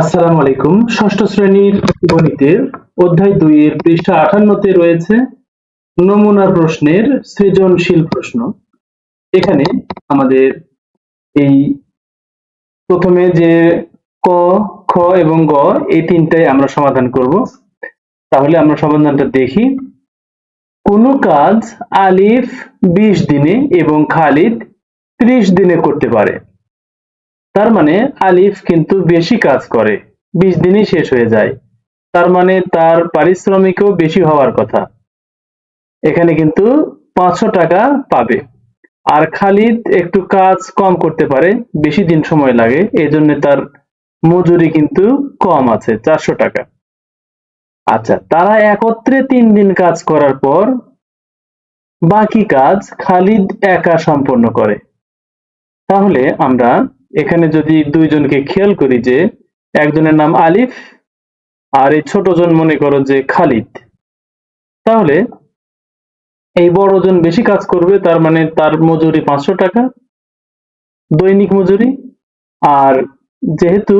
আসসালামু আলাইকুম। ষষ্ঠ শ্রেণির গণিতের অধ্যায় দুই এর পৃষ্ঠা আঠান্নতে রয়েছে নমুনা প্রশ্নের সৃজনশীল প্রশ্ন। এখানে আমাদের এই প্রথমে যে ক, খ এবং গ, এই তিনটাই আমরা সমাধান করব। তাহলে আমরা সমাধানটা দেখি। কোন কাজ আলিফ বিশ দিনে এবং খালিদ ত্রিশ দিনে করতে পারে। তার মানে আলিফ কিন্তু বেশি কাজ করে, বিশ দিনই শেষ হয়ে যায়। তার মানে তার পারিশ্রমিকও বেশি হওয়ার কথা। এখানে কিন্তু পাঁচশো টাকা পাবে। আর খালিদ একটু কাজ কম করতে পারে, বেশি দিন সময় লাগে এই জন্য তার মজুরি কিন্তু কম আছে, চারশো টাকা। আচ্ছা তারা একত্রে তিন দিন কাজ করার পর বাকি কাজ খালিদ একা সম্পন্ন করে। তাহলে আমরা এখানে যদি দুইজনকে খেয়াল করি যে একজনের নাম আলিফ আর এই ছোটজন মনে করো যে খালিদ, তাহলে এই বড়জন বেশি কাজ করবে, তার মানে তার মজুরি পাঁচশো টাকা, দৈনিক মজুরি, আর যেহেতু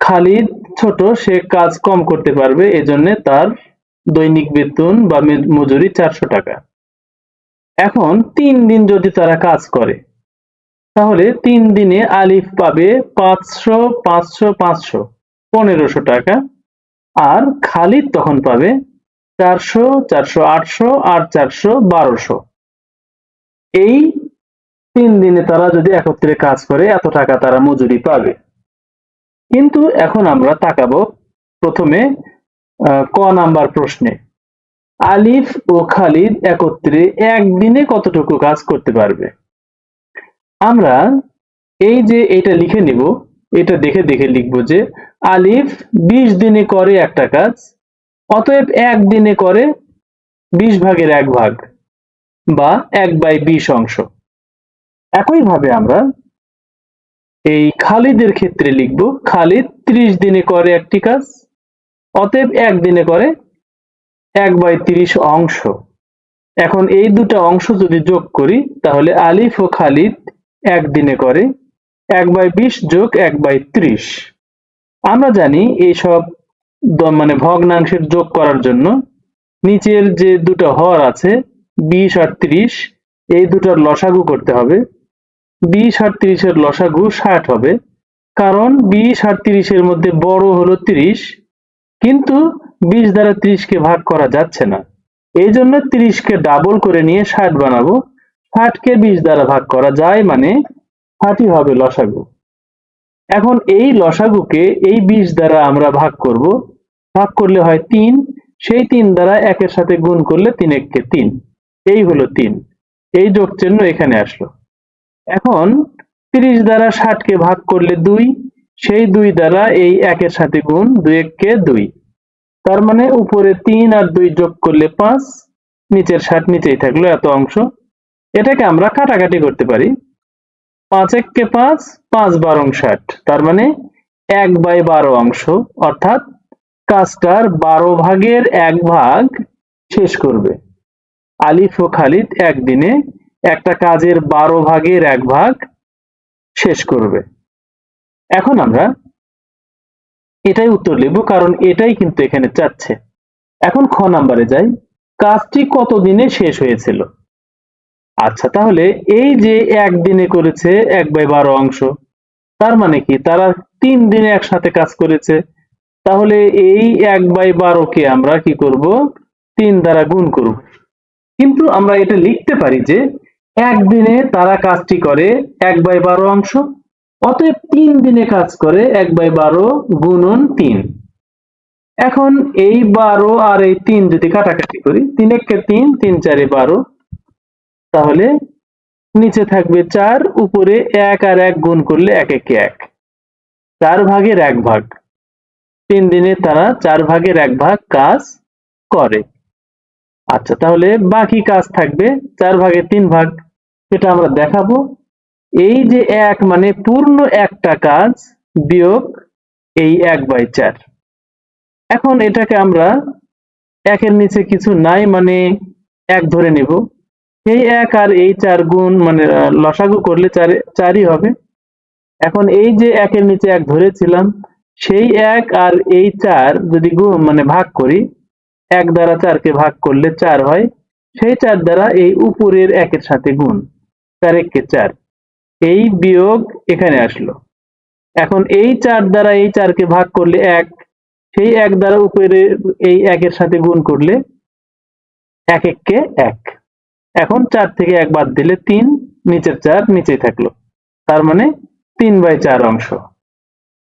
খালিদ ছোট, সে কাজ কম করতে পারবে, এজন্য তার দৈনিক বেতন বা মজুরি চারশো টাকা। এখন তিন দিন যদি তারা কাজ করে তাহলে তিন দিনে আলিফ পাবে পাঁচশো পাঁচশো পাঁচশো, পনেরোশো টাকা। আর খালিদ তখন পাবে চারশো চারশো, আটশো আর চারশো, বারোশো। এই তিন দিনে তারা যদি একত্রে কাজ করে, এত টাকা তারা মজুরি পাবে। কিন্তু এখন আমরা তাকাবো প্রথমে ক নাম্বার প্রশ্নে। আলিফ ও খালিদ একত্রে একদিনে কতটুকু কাজ করতে পারবে? আমরা এই যে এটা লিখে নিব, এটা দেখে দেখে লিখব যে আলিফ বিশ দিনে করে একটা কাজ, অতএব এক দিনে করে বিশ ভাগের এক ভাগ বা এক বাই বিশ অংশ। একইভাবে আমরা এই খালিদের ক্ষেত্রে লিখব, খালিদ ত্রিশ দিনে করে একটি কাজ, অতএব এক দিনে করে এক বাই তিরিশ অংশ। এখন এই দুটো অংশ যদি যোগ করি, তাহলে আলিফ ও খালিদ একদিনে করে এক বাই বিশ যোগ এক বাই ত্রিশ। আমরা জানি এইসব মানে ভগ্নাংশের যোগ করার জন্য নিচের যে দুটো হর আছে, বিশ আর ত্রিশ, এই দুটোর লসাগু করতে হবে। বিশ আর ত্রিশের লসাগু ষাট হবে। কারণ বিশ আর ত্রিশের মধ্যে বড় হলো ত্রিশ, কিন্তু বিশ দ্বারা ত্রিশকে ভাগ করা যাচ্ছে না। এই জন্য ত্রিশকে ডাবল করে নিয়ে ষাট বানাবো। ষাটকে বিশ দ্বারা ভাগ করা যায় মানে ষাটই হবে লসাগু। এখন এই লসাগুকে এই বিশ দ্বারা আমরা ভাগ করব। ভাগ করলে হয় তিন, সেই তিন দ্বারা একের সাথে গুণ করলে তিন এককে তিন। এই হলো তিন। এই যোগ চিহ্ন এখানে আসলো। এখন তিরিশ দ্বারা ষাটকে ভাগ করলে দুই, সেই দুই দ্বারা এই একের সাথে গুণ দুই এককে দুই। তার মানে উপরে তিন আর দুই যোগ করলে পাঁচ, নিচের ষাট নিচেই থাকল এত অংশ। এটাকে আমরা কাটাকাটি করতে পারি পাঁচ এককে পাঁচ পাঁচ বারং ষাট। তার মানে এক বাই বারো অংশ। অর্থাৎ কাজটার বারো ভাগের এক ভাগ শেষ করবে। আলিফ ও খালিদ একদিনে একটা কাজের বারো ভাগের এক ভাগ শেষ করবে। এখন আমরা এটাই উত্তর লিখব, কারণ এটাই কিন্তু এখানে চাচ্ছে। এখন খ নাম্বারে যাই। কাজটি কত দিনে শেষ হয়েছিল? আচ্ছা তাহলে এই যে একদিনে করেছে এক বাই বারো অংশ, তার মানে কি? তারা তিন দিনে একসাথে কাজ করেছে। তাহলে এই এক বাই বারোকে আমরা কি করব? তিন দ্বারা গুণ করব। কিন্তু আমরা এটা লিখতে পারি যে একদিনে তারা কাজটি করে এক বাই বারো অংশ, অতএব তিন দিনে কাজ করে এক বাই বারো গুণন তিন। এখন এই বারো আর এই তিন যদি কাটাকাটি করি তিন একে তিন তিন চারে বারো তাহলে নিচে থাকবে চার, উপরে এক আর এক গুণ করলে এক একে এক। চার ভাগের এক ভাগ। তিন দিনে তারা চার ভাগের এক ভাগ কাজ করে। আচ্ছা তাহলে বাকি কাজ থাকবে চার ভাগের তিন ভাগ। সেটা আমরা দেখাবো। এই যে এক মানে পূর্ণ একটা কাজ বিয়োগ এই এক বাই চার। এখন এটাকে আমরা একের নিচে কিছু নাই মানে এক ধরে নিব। এই এক আর এই চার গুণ মানে লসাগু করলে চার, চারই হবে। এখন এই যে একের নিচে এক ধরেছিলাম, সেই এক আর এই চার যদি গুণ মানে ভাগ করি, এক দ্বারা চারকে ভাগ করলে চার হয়, সেই চার দ্বারা এই উপরের একের সাথে গুণ, চার এককে চার। এই বিয়োগ এখানে আসলো। এখন এই চার দ্বারা এই চারকে ভাগ করলে এক, সেই এক দ্বারা উপরে এই একের সাথে গুণ করলে এক এককে এক। এখন চার থেকে এক বাদ দিলে তিন, নিচের চার, নিচেই থাকল। তার মানে তিন বাই চার অংশ।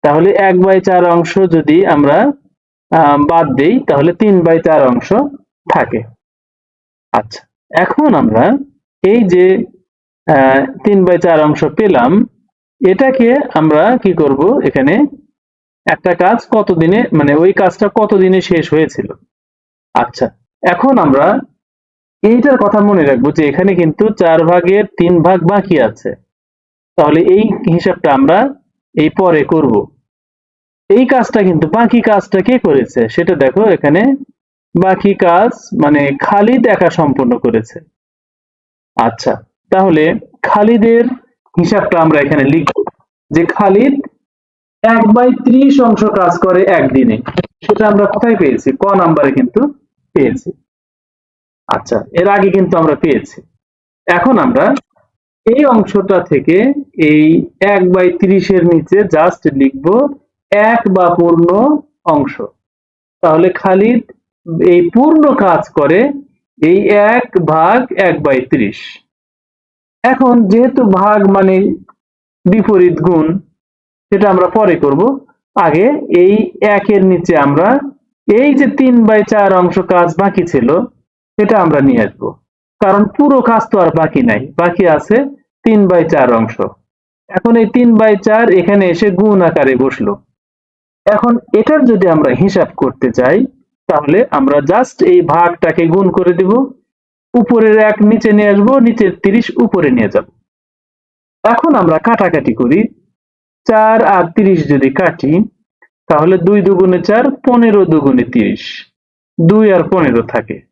তাহলে এক বাই চার অংশ যদি আমরা বাদ দেই, তাহলে তিন বাই চার অংশ থাকে। আচ্ছা এখন আমরা এই যে তিন বাই চার অংশ পেলাম, এটাকে আমরা কি করব এখানে? একটা কাজ কতদিনে মানে ওই কাজটা কতদিনে শেষ হয়েছিল? আচ্ছা এখন আমরা এইটার কথা মনে রাখব যে এখানে কিন্তু চার ভাগের তিন ভাগ বাকি আছে। তাহলে এই হিসাবটা আমরা এই পরে করব। এই কাজটা কিন্তু বাকি কাজটা কে করেছে? সেটা দেখো, এখানে বাকি কাজ মানে খালিদ একা সম্পূর্ণ করেছে। আচ্ছা তাহলে খালিদের হিসাবটা আমরা এখানে লিখব যে খালিদ এক বাই ত্রিশ অংশ কাজ করে একদিনে। সেটা আমরা কোথায় পেয়েছি? ক নাম্বারে কিন্তু পেয়েছি। আচ্ছা এর আগে কিন্তু আমরা পেয়েছি। এখন আমরা এই অংশটা থেকে এই এক বাই ত্রিশের নিচে জাস্ট লিখব এক বা পূর্ণ অংশ। তাহলে খালিদ এই পূর্ণ কাজ করে এই এক ভাগ এক বাই ত্রিশ। এখন যেহেতু ভাগ মানে বিপরীত গুণ, সেটা আমরা পরে করব। আগে এই একের নিচে আমরা এই যে তিন বাই চার অংশ কাজ বাকি ছিল সেটা আমরা নিয়ে আসব। কারণ পুরো কাজ তো আর বাকি নাই। বাকি আছে তিন বাই চার অংশ। এখন এই তিন বাই চার এখানে এসে গুণ আকারে বসল। এখন এটার যদি আমরা হিসাব করতে চাই তাহলে আমরা জাস্ট এই ভাগটাকে গুণ করে দিব। উপরের এক নিচে নিয়ে আসব, নিচের তিরিশ উপরে নিয়ে যাব। এখন আমরা কাটাকাটি করি। চার আর তিরিশ যদি কাটি, তাহলে দুই দুগুণে চার, পনেরো দুগুণে তিরিশ। দুই আর পনেরো থাকে।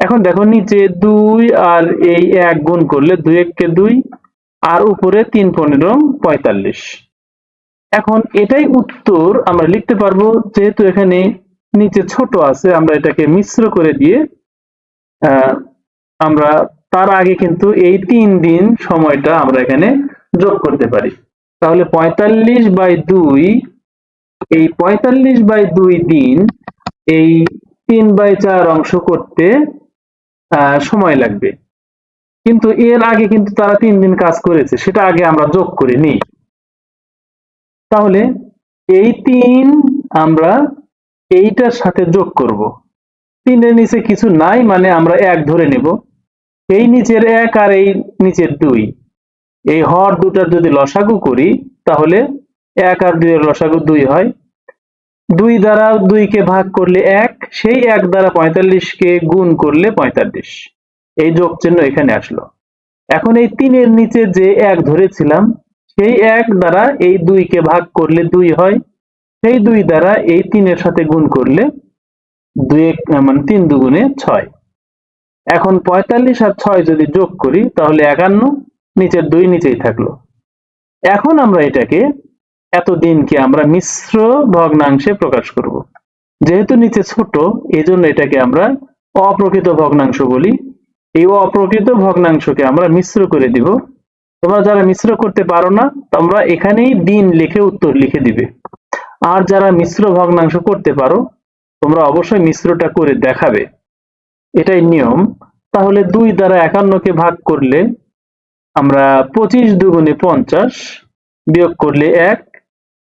এখন দেখো নিচে দুই আর এই এক গুণ করলে দুই এককে দুই, আর উপরে তিন পনেরো পঁয়তাল্লিশ। এখন এটাই উত্তর আমরা লিখতে পারব, যেহেতু এখানে নিচে ছোট আছে, আমরা এটাকে মিশ্র করে দিয়ে আমরা তার আগে কিন্তু এই তিন দিন সময়টা আমরা এখানে যোগ করতে পারি। তাহলে পঁয়তাল্লিশ বাই দুই, এই পঁয়তাল্লিশ বাই দুই দিন, এই তিন বাই চার অংশ করতে সময় লাগবে। কিন্তু এর আগে কিন্তু তারা তিন দিন কাজ করেছে, সেটা আগে আমরা যোগ করে নিই। তাহলে এই তিন আমরা এইটার সাথে যোগ করব। তিনের নিচে কিছু নাই মানে আমরা এক ধরে নেব। এই নিচের এক আর এই নিচের দুই। এই হর দুটার যদি লসাগু করি, তাহলে এক আর দুইয়ের লসাগু দুই হয়। দুই দ্বারা দুইকে ভাগ করলে এক, সেই এক দ্বারা পঁয়তাল্লিশকে গুণ করলে পঁয়তাল্লিশ। এই যোগ চিহ্ন এখানে আসলো। এখন এই তিনের নিচে যে এক ধরেছিলাম, সেই এক দ্বারা এই দুইকে ভাগ করলে দুই হয়, সেই দুই দ্বারা এই তিনের সাথে গুণ করলে দুই মানে তিন দুগুণে ছয়। এখন পঁয়তাল্লিশ আর ছয় যদি যোগ করি, তাহলে একান্ন, নিচের দুই নিচেই থাকল। এখন আমরা এটাকে এতদিনকে আমরা মিশ্র ভগ্নাংশে প্রকাশ করব? যেহেতু নিচে ছোট এই জন্য এটাকে আমরা অপ্রকৃত ভগ্নাংশ বলি। এই অপ্রকৃত ভগ্নাংশকে আমরা মিশ্র করে দিব। তোমরা যারা মিশ্র করতে পারো না, তোমরা এখানেই দিন লিখে উত্তর লিখে দিবে। আর যারা মিশ্র ভগ্নাংশ করতে পারো, তোমরা অবশ্যই মিশ্রটা করে দেখাবে। এটাই নিয়ম। তাহলে দুই দ্বারা একান্নকে ভাগ করলে আমরা পঁচিশ দুগুণে পঞ্চাশ বিয়োগ করলে এক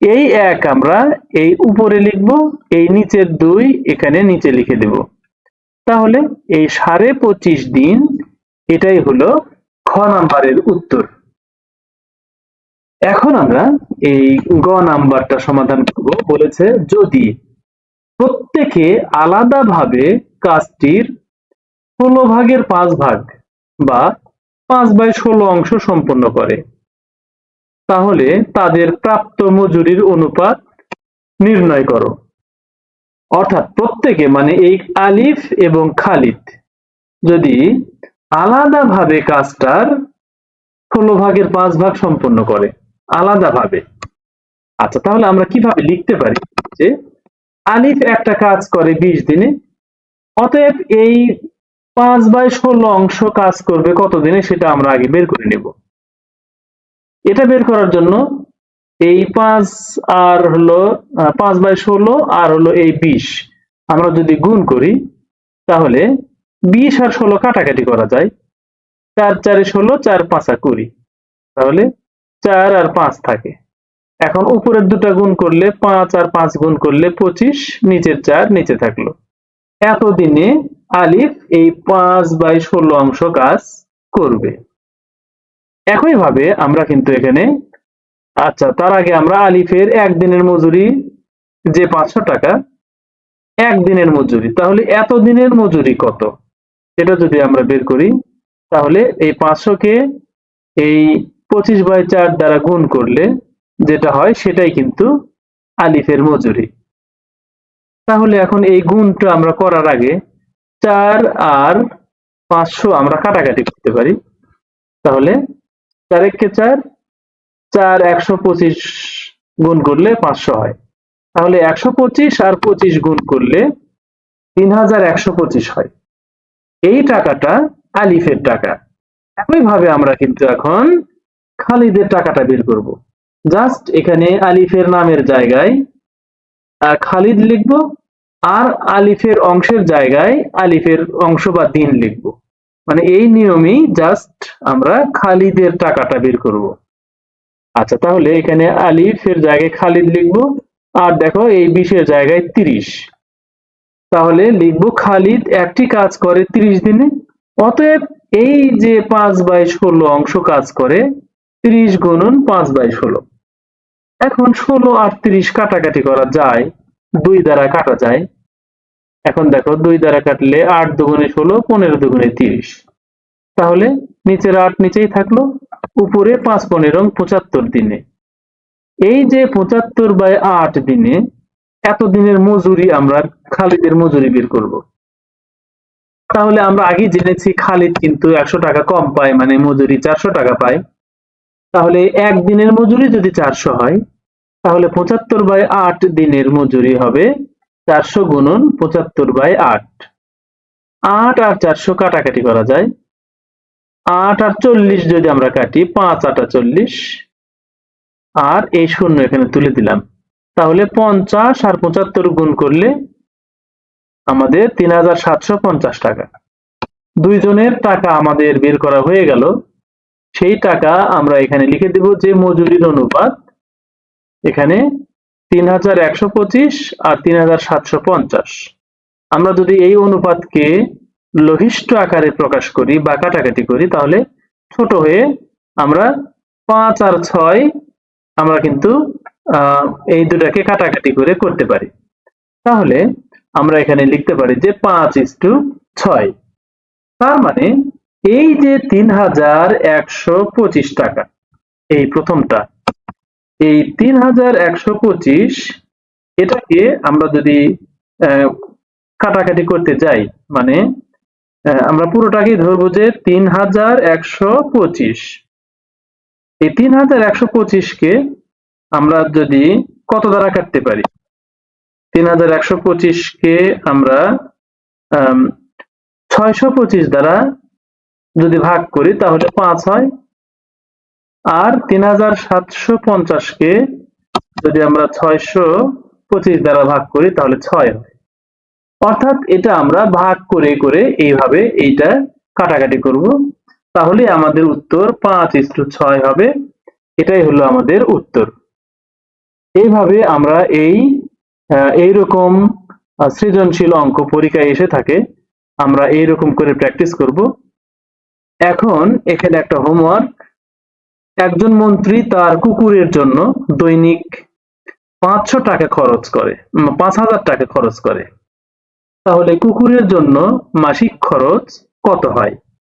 এই এক আমরা এই উপরে লিখব, এই নিচের দুই, এখানে নিচে লিখে দেব। তাহলে এই সাড়ে পঁচিশ দিন এটাই হলো খ নাম্বারের উত্তর। এখন আমরা এই গ নাম্বারটা সমাধান করব। বলেছে যদি প্রত্যেকে আলাদাভাবে কাজটির ষোলো ভাগের পাঁচ ভাগ বা পাঁচ বাই ষোলো অংশ সম্পন্ন করে তাহলে তাদের প্রাপ্ত মজুরির অনুপাত নির্ণয় করো। অর্থাৎ প্রত্যেকে মানে এই আলিফ এবং খালিদ যদি আলাদাভাবে কাজটার ষোলো ভাগের পাঁচ ভাগ সম্পন্ন করে, আলাদাভাবে। আচ্ছা তাহলে আমরা কীভাবে লিখতে পারি যে আলিফ একটা কাজ করে বিশ দিনে, অতএব এই পাঁচ বাই ষোলো অংশ কাজ করবে কত দিনে সেটা আমরা আগে বের করে নেব। এটা বের করার জন্য এই পাঁচ আর হলো পাঁচ বাই ষোলো আর হলো এই বিশ। আমরা যদি গুণ করি, তাহলে বিশ আর ষোলো কাটাকাটি করা যায়। চার, চারে ষোলো, চার, পাঁচা কুড়ি। তাহলে চার আর পাঁচ থাকে। এখন উপরের দুটা গুণ করলে পাঁচ আর পাঁচ গুণ করলে পঁচিশ, নিচের চার, নিচে থাকল। এতদিনে আলিফ এই পাঁচ বাই ষোলো অংশ কাজ করবে। একইভাবে আমরা কিন্তু এখানে আচ্ছা তার আগে আমরা আলিফের একদিনের মজুরি যে পাঁচশো টাকা, একদিনের মজুরি, তাহলে এত দিনের মজুরি কত? এটা যদি আমরা বের করি, তাহলে এই পাঁচশোকে এই পঁচিশ বাই চার দ্বারা গুণ করলে যেটা হয় সেটাই কিন্তু আলিফের মজুরি। তাহলে এখন এই গুণটা আমরা করার আগে চার আর পাঁচশো আমরা কাটাকাটি করতে পারি। তাহলে চার একে চার চার একশো পঁচিশ গুণ করলে পাঁচশো হয়। তাহলে একশো পঁচিশ আর পঁচিশ গুণ করলে তিন হাজার একশো পঁচিশ হয়। এই টাকাটা আলিফের টাকা। একইভাবে আমরা কিন্তু এখন খালিদের টাকাটা বের করব। জাস্ট এখানে আলিফের নামের জায়গায় খালিদ লিখব আর আলিফের অংশের জায়গায় আলিফের অংশ বা দিন লিখব। মানে এই নিয়মেই জাস্ট আমরা খালিদের টাকাটা বের করব। আচ্ছা তাহলে এখানে আলিফের জায়গায় খালিদ লিখব, আর দেখো এই বিশের জায়গায় তিরিশ। তাহলে লিখব খালিদ একটি কাজ করে তিরিশ দিনে, অতএব এই যে পাঁচ বাই ষোলো অংশ কাজ করে, তিরিশ গুণন পাঁচ বাই ষোলো। এখন ষোলো আর তিরিশ কাটাকাটি করা যায়, দুই দ্বারা কাটা যায় এখন দেখো দুই দ্বারা কাটলে আট দুগুণে ষোলো, পনেরো দুগুণে তিরিশ। তাহলে নিচের আট নিচেই থাকল, উপরে পাঁচ পনেরো পঁচাত্তর দিনে। এই যে পঁচাত্তর বাই আট দিনে এতদিনের মজুরি আমরা খালিদের মজুরি বের করব। তাহলে আমরা আগে জেনেছি খালিদ কিন্তু একশো টাকা কম পায় মানে মজুরি চারশো টাকা পায়। তাহলে একদিনের মজুরি যদি চারশো হয়, তাহলে পঁচাত্তর বাই আট দিনের মজুরি হবে চারশো গুণন পঁচাত্তর বাই আট। আট আর চারশো কাটাকাটি করা যায়। আট আর চল্লিশ যদি আমরা কাটি, পাঁচ, আটা চল্লিশ। আর এই শূন্য এখানে তুলে দিলাম। তাহলে পঞ্চাশ আর পঁচাত্তর গুণ করলে আমাদের তিন হাজার সাতশো পঞ্চাশ টাকা। দুইজনের টাকা আমাদের বের করা হয়ে গেল। সেই টাকা আমরা এখানে লিখে দেব যে মজুরির অনুপাত এখানে তিন হাজার একশো পঁচিশ আর তিন হাজার সাতশো পঞ্চাশ। আমরা যদি এই অনুপাতকে লঘিষ্ঠ আকারে প্রকাশ করি বা কাটাকাটি করি, তাহলে ছোট হয়ে আমরা পাঁচ আর ছয় আমরা কিন্তু এই দুটাকে কাটাকাটি করে করতে পারি। তাহলে আমরা এখানে লিখতে পারি যে পাঁচ ইস টু ছয়। তার মানে এই যে তিন হাজার একশো পঁচিশ টাকা, এই প্রথমটা এই তিন হাজার একশো পঁচিশ এটাকে আমরা যদি কাটাকাটি করতে যাই মানে আমরা পুরোটাকে ধরবো যে তিন হাজার একশো পঁচিশ। এই তিন হাজার একশো পঁচিশকে আমরা যদি কত দ্বারা কাটতে পারি? তিন হাজার একশো পঁচিশকে আমরা ছয়শো পঁচিশ দ্বারা যদি ভাগ করি, তাহলে পাঁচ হয়। আর তিন হাজার সাতশো পঞ্চাশকে যদি আমরা ছয়শো পঁচিশ দ্বারা ভাগ করি, তাহলে ছয় হয় অর্থাৎ এটা আমরা ভাগ করে করে এইভাবে এইটা কাটাকাটি করব। তাহলে আমাদের উত্তর পাঁচ ইস্টু ছয় হবে। এটাই হলো আমাদের উত্তর। এইভাবে আমরা এই এইরকম সৃজনশীল অঙ্ক পরীক্ষায় এসে থাকে। আমরা এইরকম করে প্র্যাকটিস করব। এখন এখানে একটা হোমওয়ার্ক একজন মন্ত্রী তার কুকুরের জন্য দৈনিক পাঁচশো টাকা খরচ করে পাঁচ হাজার টাকা খরচ করে। তাহলে কুকুরের জন্য মাসিক খরচ কত হয়?